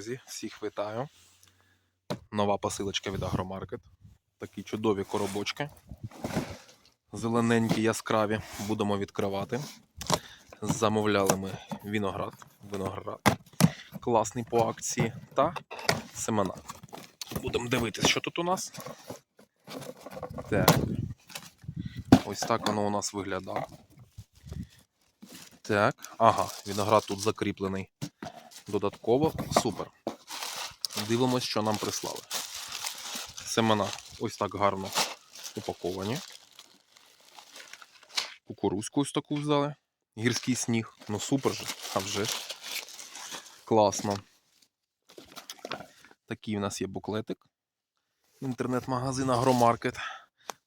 друзі, всіх вітаю. Нова посилочка від Агромаркет. Такі чудові коробочки. Зелененькі, яскраві. Будемо відкривати. Замовляли ми виноград. Виноград. Класний по акції. Та семена. Будемо дивитися, що тут у нас. Так. Ось так воно у нас виглядає. Так, ага, виноград тут закріплений додатково. Супер. Дивимось, що нам прислали. Семена ось так гарно упаковані. Кукурузку ось таку взяли. Гірський сніг. Ну супер же. А вже ж. Класно. Такий у нас є буклетик. Інтернет-магазин Агромаркет.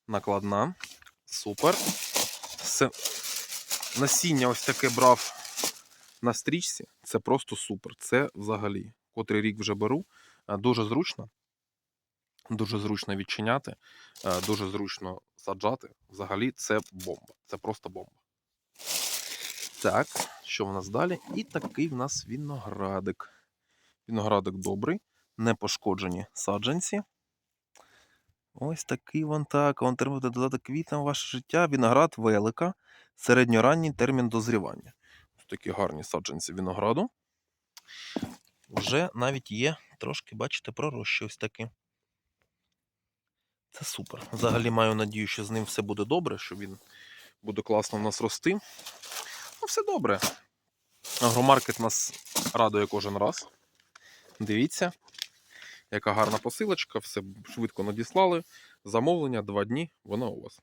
Накладна. Супер. Се... Насіння ось таке брав на стрічці. Це просто супер. Це взагалі. Котрий рік вже беру. Е, Дуже зручно. Дуже зручно відчиняти, е, дуже зручно саджати. Взагалі, це бомба. Це просто бомба. Так, що в нас далі? І такий в нас виноградик. Виноградик добрий, не пошкоджені саджанці. Ось такий вон так. Вон треба додати квітам ваше життя. Виноград велика, середньоранній термін дозрівання. Такі гарні саджанці винограду. Вже навіть є трошки, бачите, пророщі ось такі. Це супер. Взагалі маю надію, що з ним все буде добре, що він буде класно в нас рости. Ну, все добре. Агромаркет нас радує кожен раз. Дивіться, яка гарна посилочка, все швидко надіслали. Замовлення два дні, воно у вас.